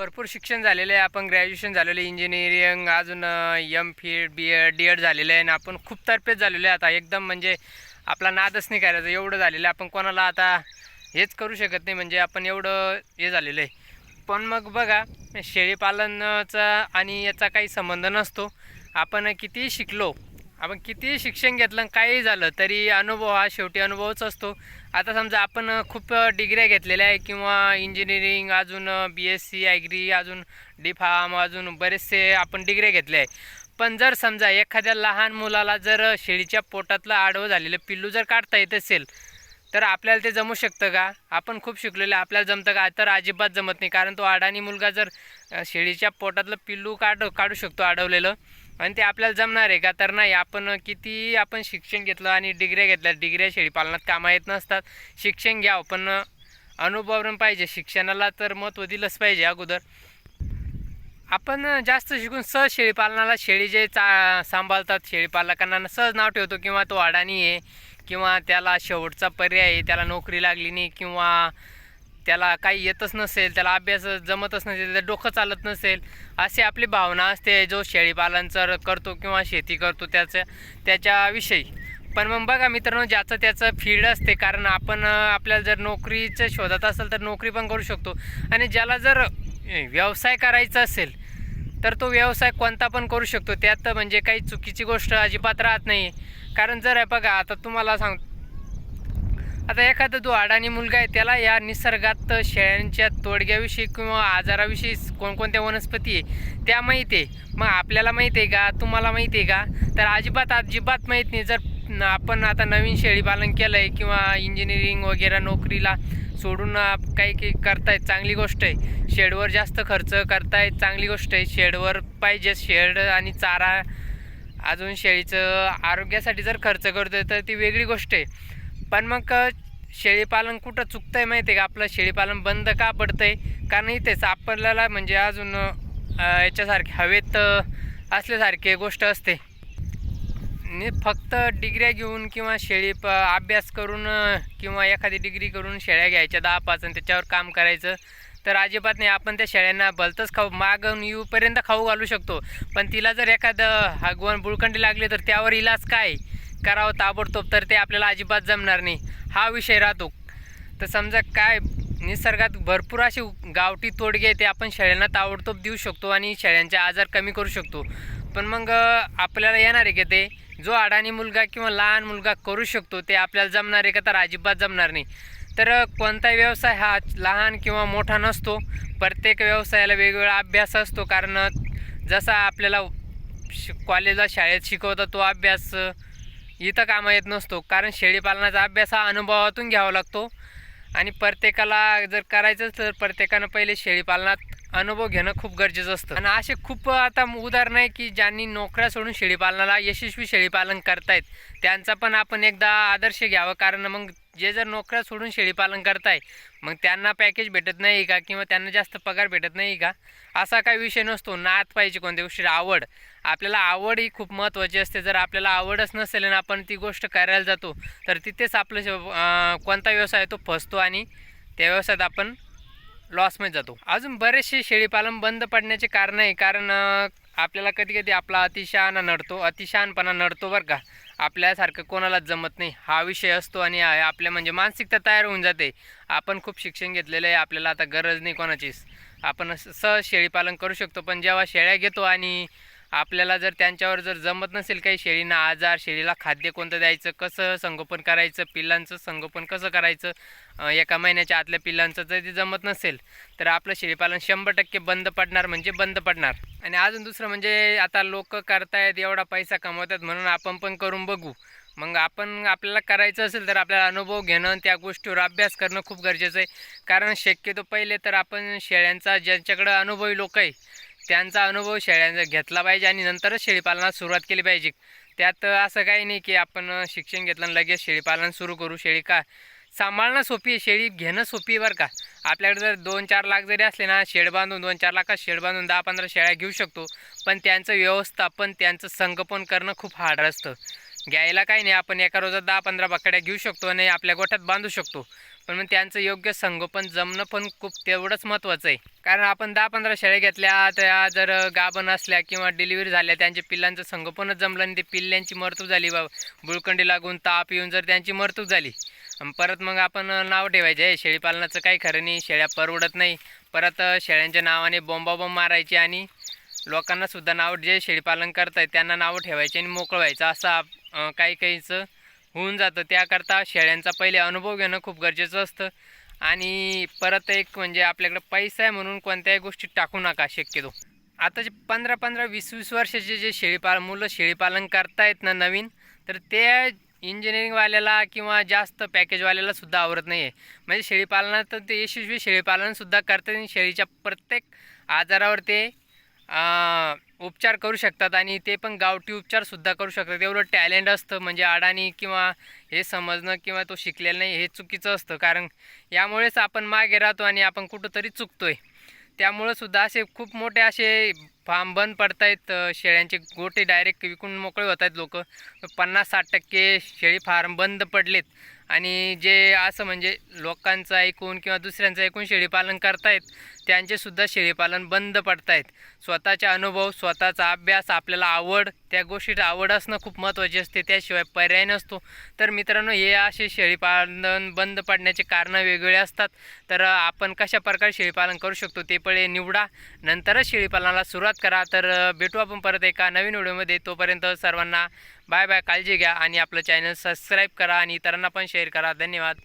भरपूर शिक्षण झालेलं आहे. आपण ग्रॅज्युएशन झालेलं आहे. इंजिनिअरिंग अजून एम फीड बी एड डी एड झालेलं आहे. आणि आपण खूप तर्फेच झालेलो आहे आता. एकदम म्हणजे आपला नादच नाही करायचा. एवढं झालेलं आहे. आपण कोणाला आता हेच करू शकत नाही. म्हणजे आपण एवढं हे झालेलं आहे. पण मग बघा शेळीपालनाचा आणि याचा काही संबंध नसतो. आपण कितीही शिकलो आपण कितीही शिक्षण घेतलं आणि काही झालं तरी अनुभव हा शेवटी अनुभवच असतो. आता समजा आपण खूप डिग्र्या घेतलेल्या आहे किंवा इंजिनिअरिंग अजून बी एस सी ॲग्री अजून डी फार्म अजून बरेचसे आपण डिग्र्या घेतले आहे. पण जर समजा एखाद्या लहान मुलाला जर शेळीच्या पोटातलं आडवं झालेलं पिल्लू जर काढता येत असेल तर आपल्याला ते जमू शकतं का? आपण खूप शिकलेलं आहे आपल्याला जमतं का? तर अजिबात जमत नाही कारण तो अडाणी मुलगा जर शेळीच्या पोटातलं पिल्लू काढ काढू शकतो अडवलेलं आणि ते आपल्याला जमणार आहे का? तर नाही आपण किती आपण शिक्षण घेतलं आणि डिग्र्या घेतल्या डिग्र्या शेळीपालनात कामा येत नसतात. शिक्षण घ्यावं पण अनुभव पाहिजे. शिक्षणाला तर महत्त्व दिलंच पाहिजे अगोदर. आपण जास्त शिकून सहज शेळीपालनाला शेळी जे चा सांभाळतात शेळीपालकांना सहज नाव ठेवतो किंवा तो अडाणी आहे किंवा त्याला शेवटचा पर्याय आहे त्याला नोकरी लागली नाही किंवा त्याला काही येतच नसेल त्याला अभ्यास जमतच नसेल त्याचं डोकं चालत नसेल अशी आपली भावना असते जो शेळीपालनचं करतो किंवा शेती करतो त्याचं त्याच्याविषयी. पण मग बघा मित्रांनो ज्याचं त्याचं फील्ड असते कारण आपण आपल्याला जर नोकरीचं शोधात असेल तर नोकरी पण करू शकतो. आणि ज्याला जर व्यवसाय करायचा असेल तर तो व्यवसाय कोणता पण करू शकतो. त्यात म्हणजे काही चुकीची गोष्ट अजिबात राहत नाही कारण जर बघा आता तुम्हाला सांग आता एखादा जो अडाणी मुलगा आहे त्याला या निसर्गात शेळ्यांच्या तोडग्याविषयी किंवा आजाराविषयी कोणकोणत्या वनस्पती आहे त्या माहीत आहे. मग आपल्याला माहीत आहे का? तुम्हाला माहीत आहे का? तर अजिबात अजिबात माहीत नाही. जर आपण आता नवीन शेळीपालन केलं आहे किंवा इंजिनिअरिंग वगैरे नोकरीला सोडून काही काही करतायत चांगली गोष्ट आहे. शेडवर जास्त खर्च करतायत चांगली गोष्ट आहे. शेडवर पाहिजे शेड आणि चारा. अजून शेळीचं आरोग्यासाठी जर खर्च करतोय तर ती वेगळी गोष्ट आहे. पण मग शेळीपालन कुठं चुकतं आहे माहिती आहे का? आपलं शेळीपालन बंद का पडतं आहे कारण इथेच आपल्याला म्हणजे अजून याच्यासारखे हवेत असल्यासारखे असल्यासारखी गोष्ट असते. फक्त डिग्र्या घेऊन किंवा शेळी प अभ्यास करून किंवा एखादी डिग्री करून शेळ्या घ्यायच्या दहा पाच आणि त्याच्यावर काम करायचं तर अजिबात नाही. आपण त्या शेळ्यांना भलतंच खाऊ मागून येऊपर्यंत खाऊ घालू शकतो. पण तिला जर एखादं हगवण बुळकंडी लागली तर त्यावर इलाज काय? करावं ताबडतोब तर ते आपल्याला अजिबात जमणार नाही. हा विषय राहतो. तर समजा काय निसर्गात भरपूर अशी गावठी तोडगे ते आपण शेळ्यांना ताबडतोब देऊ शकतो आणि शेळ्यांचे आजार कमी करू शकतो. पण मग आपल्याला येणार आहे का ते? जो अडाणी मुलगा किंवा लहान मुलगा करू शकतो ते आपल्याला जमणार आहे का? तर अजिबात जमणार नाही. तर कोणताही व्यवसाय हा लहान किंवा मोठा नसतो. प्रत्येक व्यवसायाला वेगवेगळा अभ्यास असतो. कारण जसा आपल्याला श कॉलेजला शाळेत शिकवता तो अभ्यास इथं कामा येत नसतो. कारण शेळीपालनाचा अभ्यास हा अनुभवातून घ्यावा लागतो. आणि प्रत्येकाला जर करायचं तर प्रत्येकानं पहिले शेळीपालनात अनुभव घेणं खूप गरजेचं असतं. आणि असे खूप आता उदाहरण आहे की ज्यांनी नोकऱ्या सोडून शेळीपालनाला यशस्वी शेळीपालन करतायत त्यांचा पण आपण एकदा आदर्श घ्यावं. कारण मग जे जर नोकऱ्या सोडून शेळीपालन करताय मग त्यांना पॅकेज भेटत नाही का? किंवा त्यांना जास्त पगार भेटत नाही का? असा काही विषय नसतो. नात पाहिजे कोणत्या गोष्टीची आवड. आपल्याला आवड ही खूप महत्त्वाची असते. जर आपल्याला आवडच नसेल आणि आपण ती गोष्ट करायला जातो तर तिथेच आपलं शे- कोणता व्यवसाय आहे तो फसतो आणि त्या व्यवसायात आपण लॉसमध्ये जातो. अजून बरेचसे शेळीपालन बंद पडण्याचे कारण आहे. कारण आपल्याला कधी कधी आपला अतिशहाणा नडतो अतिशहानपणा नडतो बरं का. आपल्यासारखं कोणालाच जमत नाही. हा विषय असतो आणि आपल्या म्हणजे मानसिकता तयार होऊन जाते. आपण खूप शिक्षण घेतलेलं आहे आपल्याला आता गरज नाही कोणाचीच. आपण सहज शेळीपालन करू शकतो पण जेव्हा शेळ्या घेतो आणि आपल्याला जर त्यांच्यावर जर जमत नसेल काही शेळींना आजार शेळीला खाद्य कोणतं द्यायचं कसं संगोपन करायचं पिल्लांचं संगोपन कसं करायचं एका महिन्याच्या आतल्या पिल्लांचं जर ते जमत नसेल तर आपलं शेळीपालन शंभर टक्के बंद पडणार म्हणजे बंद पडणार. आणि अजून दुसरं म्हणजे आता लोक करतायत एवढा पैसा कमवतात म्हणून आपण पण करून बघू. मग आपण आपल्याला करायचं असेल तर आपल्याला अनुभव घेणं आणि त्या गोष्टीवर अभ्यास करणं खूप गरजेचं आहे. कारण शक्यतो पहिले तर आपण शेळ्यांचा ज्यांच्याकडं अनुभवी लोक आहे त्यांचा अनुभव शेळ्यांचा घेतला पाहिजे आणि नंतरच शेळीपालनात सुरुवात केली पाहिजे. त्यात असं काही नाही की आपण शिक्षण घेतलं आणि लगेच शेळीपालन सुरू करू. शेळी का सांभाळणं सोपी आहे शेळी घेणं सोपी आहे बरं का. आपल्याकडे जर दोन चार लाख जरी असले ना शेड बांधून दोन चार लाखात शेड बांधून दहा पंधरा शेळ्या घेऊ शकतो. पण त्यांचं व्यवस्थापन त्यांचं संगोपन करणं खूप हार्ड असतं. घ्यायला काही नाही आपण एका रोजात दहा पंधरा बकड्या घेऊ शकतो आणि आपल्या गोठ्यात बांधू शकतो. पण मग त्यांचं योग्य संगोपन जमणं पण खूप तेवढंच महत्त्वाचं आहे. कारण आपण दहा पंधरा शेळ्या घेतल्या त्या जर गाभण असल्या किंवा डिलिव्हरी झाल्या त्यांच्या पिल्लांचं संगोपनच जमलं आणि ते पिल्ल्यांची मृत्यू झाली बा बुळकंडी लागून ताप येऊन जर त्यांची मृत्यू झाली. परत मग आपण नाव ठेवायचे आहे शेळीपालनाचं काही खरं नाही शेळ्या परवडत नाही. परत शेळ्यांच्या नावाने बॉम्बाबॉम्ब मारायचे आणि लोकांनासुद्धा नाव जे शेळीपालन करतायत त्यांना नावं ठेवायचे आणि मोकळवायचं व्हायचं. असं काही काहीचं होऊन जातं. त्याकरता शेळ्यांचा पहिले अनुभव घेणं खूप गरजेचं असतं. आणि परत एक म्हणजे आपल्याकडे पैसा आहे म्हणून कोणत्याही गोष्टी टाकू नका शक्यतो. आता जे पंधरा पंधरा वीस वीस वर्षाचे जे शेळीपाल मुलं शेळीपालन करतायत ना नवीन तर ते इंजिनिअरिंगवाल्याला किंवा जास्त पॅकेजवाल्याला सुद्धा आवडत नाही आहे म्हणजे शेळीपालनात तर ते यशस्वी शेळीपालनसुद्धा करतात आणि शेळीच्या प्रत्येक आजारावर ते उपचार करू शकतात आणि ते पण गावठी उपचारसुद्धा करू शकतात. एवढं टॅलेंट असतं म्हणजे अडाणी किंवा हे समजणं किंवा तो शिकलेला नाही हे चुकीचं असतं. कारण यामुळेच आपण मागे राहतो आणि आपण कुठंतरी चुकतो त्यामुळं सुद्धा असे खूप मोठे असे फार्म बंद पडत आहेत शेळ्यांचे गोटे डायरेक्ट विकून मोकळे होत आहेत लोक. पन्नास साठ टक्के शेळी फार्म बंद पडलेत. आणि जे असं म्हणजे लोकांचं ऐकून किंवा दुसऱ्यांचं ऐकून शेळीपालन करतायत त्यांचेसुद्धा शेळीपालन बंद पडतायत. आहेत स्वतःचे अनुभव स्वतःचा अभ्यास आपल्याला आवड त्या गोष्टीत आवड असणं खूप महत्त्वाचे असते त्याशिवाय पर्याय नसतो. तर मित्रांनो हे असे शेळीपालन बंद पडण्याचे कारणं वेगवेगळे असतात. तर आपण कशा प्रकारे शेळीपालन करू शकतो ते पहिले निवडा. नंतरच शेळीपालनाला सुरुवात करा. तर भेटू आपण परत एका नवीन व्हिडिओमध्ये. तोपर्यंत सर्वांना बाय बाय काळजी घ्या आणि आपलं चॅनल सबस्क्राईब करा आणि इतरांना पण शेअर करा. धन्यवाद.